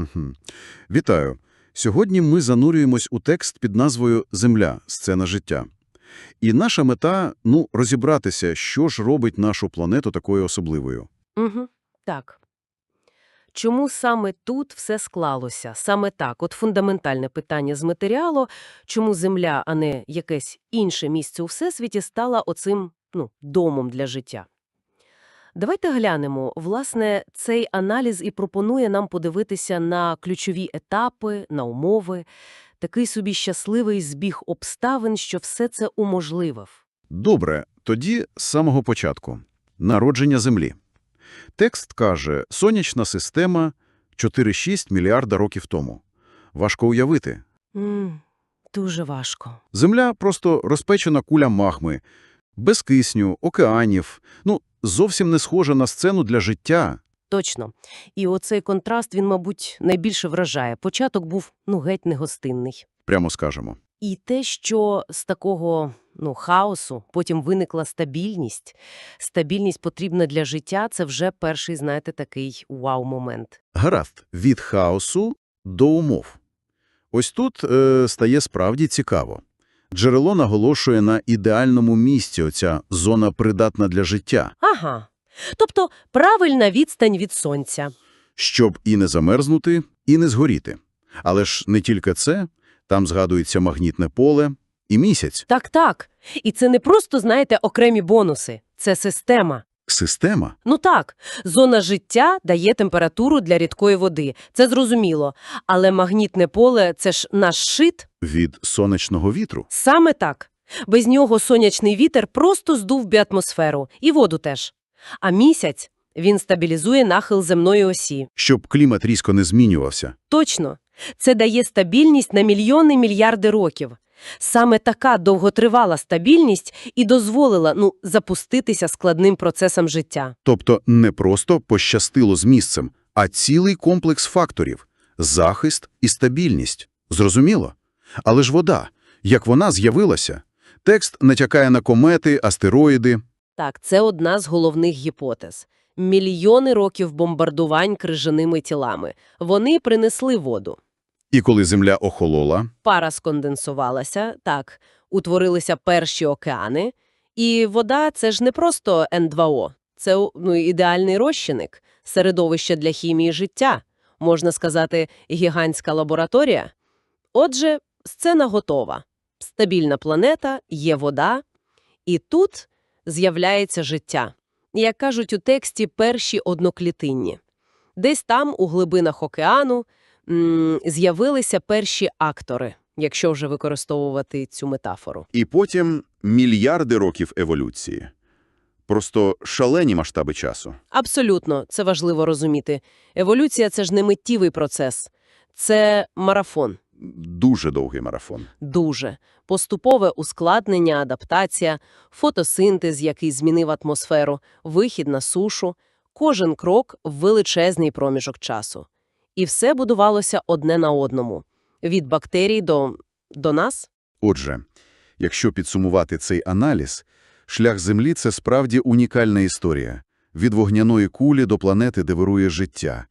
Угу. Вітаю. Сьогодні ми занурюємось у текст під назвою «Земля. Сцена життя». І наша мета – ну, розібратися, що ж робить нашу планету такою особливою. Угу. Так. Чому саме тут все склалося? Саме так. От фундаментальне питання з матеріалу, чому Земля, а не якесь інше місце у Всесвіті, стала оцим, ну, домом для життя. Давайте глянемо. Власне, цей аналіз і пропонує нам подивитися на ключові етапи, на умови, такий собі щасливий збіг обставин, що все це уможливив. Добре, тоді з самого початку. Народження Землі. Текст каже «Сонячна система 4,6 мільярда років тому». Важко уявити. М, дуже важко. Земля – просто розпечена куля магми, без кисню, океанів, ну, зовсім не схожа на сцену для життя. Точно. І оцей контраст, він, мабуть, найбільше вражає. Початок був, ну, геть негостинний. Прямо скажемо. І те, що з такого, ну, хаосу потім виникла стабільність, стабільність потрібна для життя, це вже перший, знаєте, такий вау-момент. Гаразд, від хаосу до умов. Ось тут е, стає справді цікаво. Джерело наголошує на ідеальному місці оця зона придатна для життя, Ага. Тобто правильна відстань від сонця. щоб і не замерзнути, і не згоріти. Але ж не тільки це, там згадується магнітне поле і місяць. Так-так. І це не просто, знаєте, окремі бонуси. Це система. Система. Ну так, зона життя дає температуру для рідкої води. Це зрозуміло. Але магнітне поле – це ж наш шит. Від сонячного вітру. Саме так. Без нього сонячний вітер просто здув би атмосферу. І воду теж. А місяць, він стабілізує нахил земної осі. Щоб клімат різко не змінювався. Точно. Це дає стабільність на мільйони мільярди років. Саме така довготривала стабільність і дозволила, ну, запуститися складним процесам життя. Тобто не просто пощастило з місцем, а цілий комплекс факторів – захист і стабільність. Зрозуміло? Але ж вода, як вона з'явилася? Текст натякає на комети, астероїди. Так, це одна з головних гіпотез. Мільйони років бомбардувань крижаними тілами. Вони принесли воду. І коли Земля охолола, Пара сконденсувалася, так, утворилися перші океани. І вода – це ж не просто N2O. Це ну, ідеальний розчинник, середовище для хімії життя. Можна сказати, гігантська лабораторія. Отже, сцена готова. Стабільна планета, є вода. І тут з'являється життя. Як кажуть у тексті, перші одноклітинні. Десь там, у глибинах океану, з'явилися перші актори, якщо вже використовувати цю метафору. і потім мільярди років еволюції. Просто шалені масштаби часу. Абсолютно, це важливо розуміти. Еволюція – це ж не миттєвий процес. Це марафон. Дуже довгий марафон. Дуже. Поступове ускладнення, адаптація, фотосинтез, який змінив атмосферу, вихід на сушу. Кожен крок – величезний проміжок часу. І все будувалося одне на одному. Від бактерій до... до нас? Отже, якщо підсумувати цей аналіз, шлях Землі – це справді унікальна історія. Від вогняної кулі до планети, де вирує життя.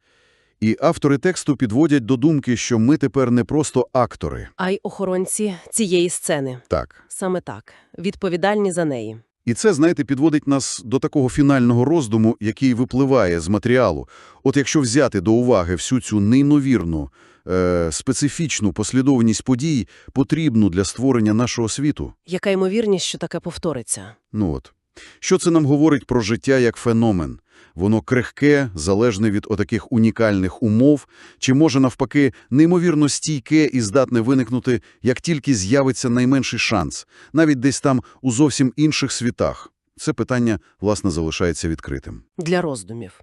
І автори тексту підводять до думки, що ми тепер не просто актори. А й охоронці цієї сцени. Так. Саме так. Відповідальні за неї. І це, знаєте, підводить нас до такого фінального роздуму, який випливає з матеріалу. От якщо взяти до уваги всю цю неймовірну, е, специфічну послідовність подій, потрібну для створення нашого світу, Яка ймовірність, що таке повториться? ну от, що це нам говорить про життя як феномен? Воно крихке, залежне від отаких унікальних умов, чи може навпаки неймовірно стійке і здатне виникнути, як тільки з'явиться найменший шанс, навіть десь там у зовсім інших світах. Це питання, власне, залишається відкритим. Для роздумів.